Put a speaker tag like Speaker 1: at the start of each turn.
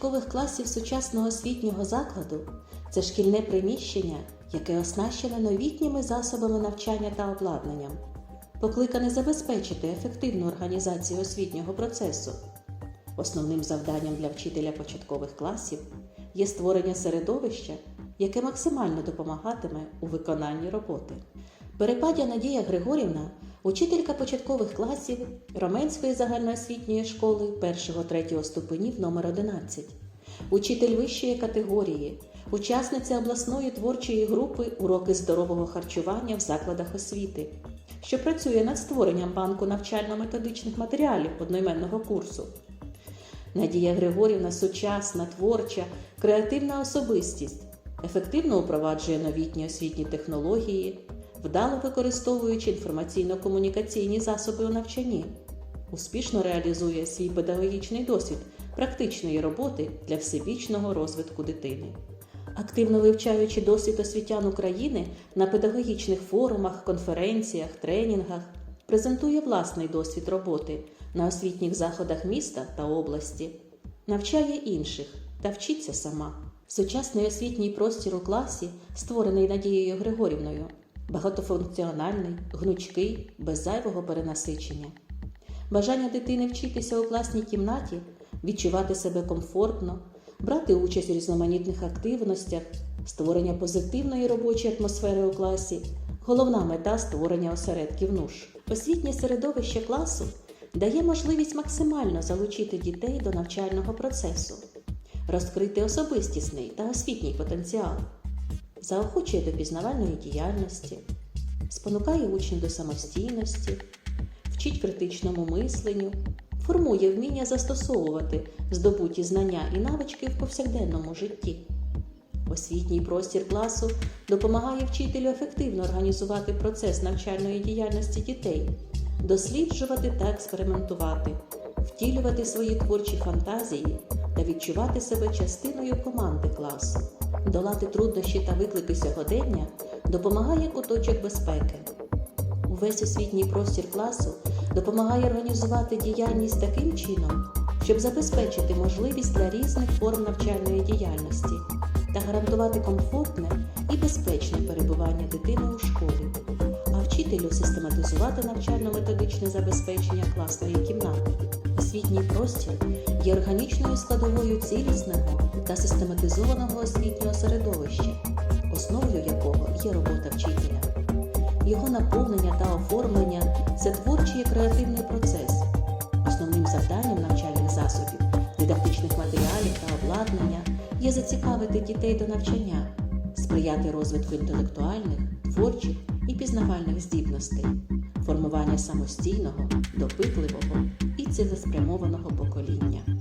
Speaker 1: початкових класів сучасного освітнього закладу це шкільне приміщення, яке оснащене новітніми засобами навчання та обладнанням, покликане забезпечити ефективну організацію освітнього процесу. Основним завданням для вчителя початкових класів є створення середовища, яке максимально допомагатиме у виконанні роботи. Перепадя Надія Григорівна, учителька початкових класів Роменської загальноосвітньої школи 1-3 ступенів номер 11 учитель вищої категорії, учасниця обласної творчої групи Уроки здорового харчування в закладах освіти, що працює над створенням банку навчально-методичних матеріалів одноіменного курсу. Надія Григорівна сучасна, творча, креативна особистість, ефективно впроваджує новітні освітні технології, вдало використовуючи інформаційно-комунікаційні засоби у навчанні, успішно реалізує свій педагогічний досвід практичної роботи для всебічного розвитку дитини. Активно вивчаючи досвід освітян України на педагогічних форумах, конференціях, тренінгах, презентує власний досвід роботи на освітніх заходах міста та області, навчає інших та вчиться сама. Сучасний освітній простір у класі, створений Надією Григорівною, багатофункціональний, гнучкий, без зайвого перенасичення. Бажання дитини вчитися у класній кімнаті, відчувати себе комфортно, брати участь у різноманітних активностях, створення позитивної робочої атмосфери у класі, головна мета створення осередків НУШ. Освітнє середовище класу дає можливість максимально залучити дітей до навчального процесу, розкрити особистісний та освітній потенціал, заохочує до пізнавальної діяльності, спонукає учнів до самостійності, вчить критичному мисленню, формує вміння застосовувати здобуті знання і навички в повсякденному житті. Освітній простір класу допомагає вчителю ефективно організувати процес навчальної діяльності дітей, досліджувати та експериментувати, втілювати свої творчі фантазії та відчувати себе частиною команди класу. Долати труднощі та виклики сьогодення допомагає куточок безпеки. Увесь освітній простір класу допомагає організувати діяльність таким чином, щоб забезпечити можливість для різних форм навчальної діяльності та гарантувати комфортне і безпечне перебування дитини у школі, а вчителю систематизувати навчально-методичне забезпечення класної кімнати. Освітній простір є органічною складовою цілісного та систематизованого освітнього середовища, основою якого є робота вчителя. Його наповнення та оформлення це творчий і креативний процес. Основним завданням навчальних засобів, дидактичних матеріалів та обладнання є зацікавити дітей до навчання, сприяти розвитку інтелектуальних, творчих і пізнавальних здібностей, формування самостійного, допитливого і цілеспрямованого покоління.